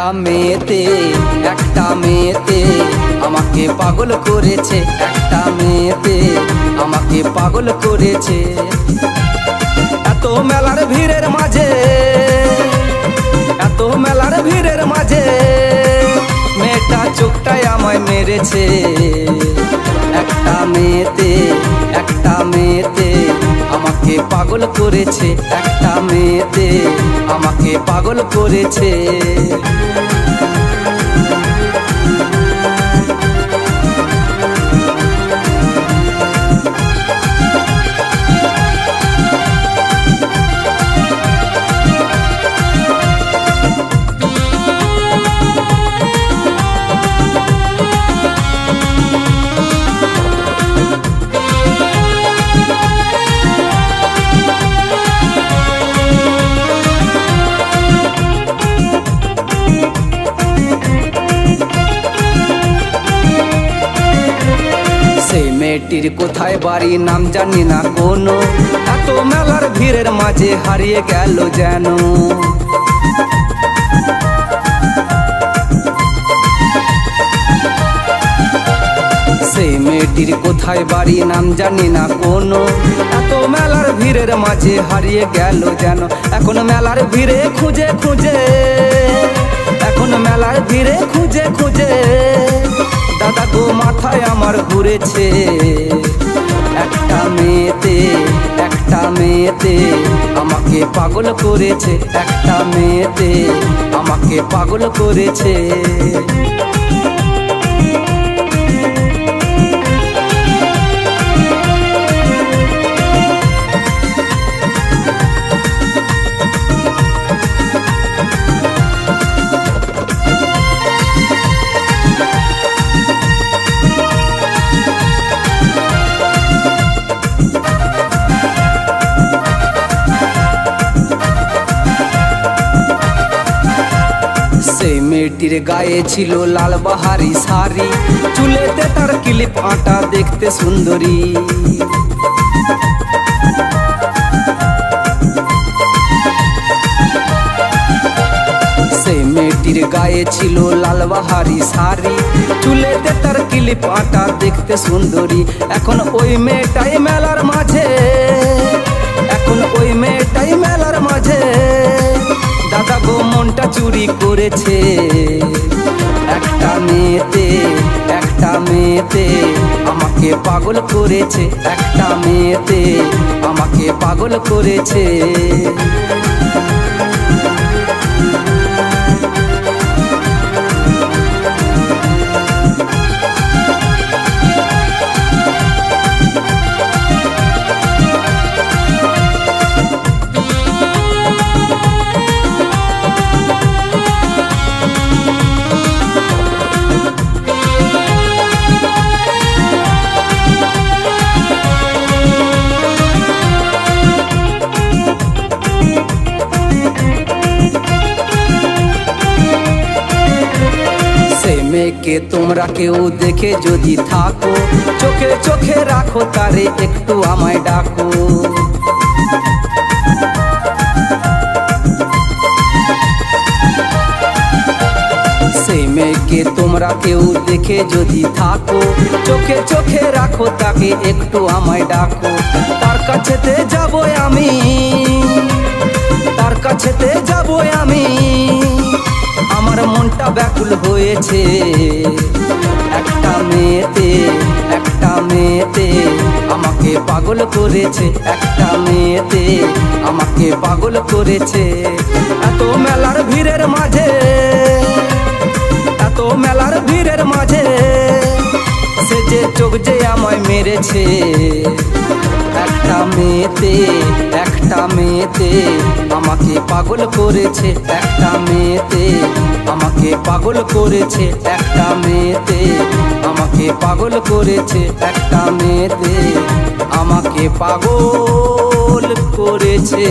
একটা মেয়েতে একটা মেয়েতে আমাকে পাগল করেছে, একটা মেয়েতে আমাকে পাগল করেছে। এত মেলার ভিড়ের মাঝে, এত মেলার ভিড়ের মাঝে মেয়েটা চোখটায় আমায় মেরেছে। একটা মেয়েতে একটা মেয়েতে আমাকে পাগল করেছে একটা মেয়েতে। আমাকে পাগল করেছে। মেয়েটির কোথায় বাড়ি নাম জানি না কোনো। এত মেলার ভিড়ের মাঝে হারিয়ে গেল যেন। সেই মেয়েটির কোথায় বাড়ি নাম জানি না কোনো। এত মেলার ভিড়ের মাঝে হারিয়ে গেল যেন। এখন মেলার ভিড়ে খুঁজে খুঁজে ঘুরেছে একটা মেয়েতে একটা মেয়েতে আমাকে পাগল করেছে। একটা মেয়েতে আমাকে পাগল করেছে। মেয়েটির গায়ে ছিল লাল বাহারি শাড়ি। চুলেতে তার ক্লিপ আটা দেখতে সুন্দরী। সেই মেয়েটির গায়ে ছিল লাল বাহারি শাড়ি। চুলেতে তার ক্লিপ আটা দেখতে সুন্দরী। এখন ওই মেয়েটাই মেলার করেছে। একটা মেয়েতে একটা মেয়েতে আমাকে পাগল করেছে। একটা মেয়েতে আমাকে পাগল করেছে। মেয়েকে তোমরা কেউ দেখে যদি থাকো, চোখে চোখে রাখো তারে একটু আমায় ডাকো। মেয়েকে তোমরা কেউ দেখে যদি থাকো, চোখে চোখে রাখো তাকে একটু আমায় ডাকো। তার কাছেতে যাব আমি, তার কাছেতে যাব আমি। ব্যাকুল হয়েছে। একটা মেয়েতে একটা মেয়েতে আমাকে পাগল করেছে। একটা মেয়েতে আমাকে পাগল করেছে। এত মেলার ভিড়ের মাঝে, এত মেলার ভিড়ের মাঝে সে যে চোখ যে আমায় মেরেছে। একটা মেয়েতে একটা মেয়েতে আমাকে পাগল করেছে। একটা মেয়েতে আমাকে পাগল করেছে একটা মেয়েতে। আমাকে পাগল করেছে একটা মেয়েতে। আমাকে পাগল করেছে।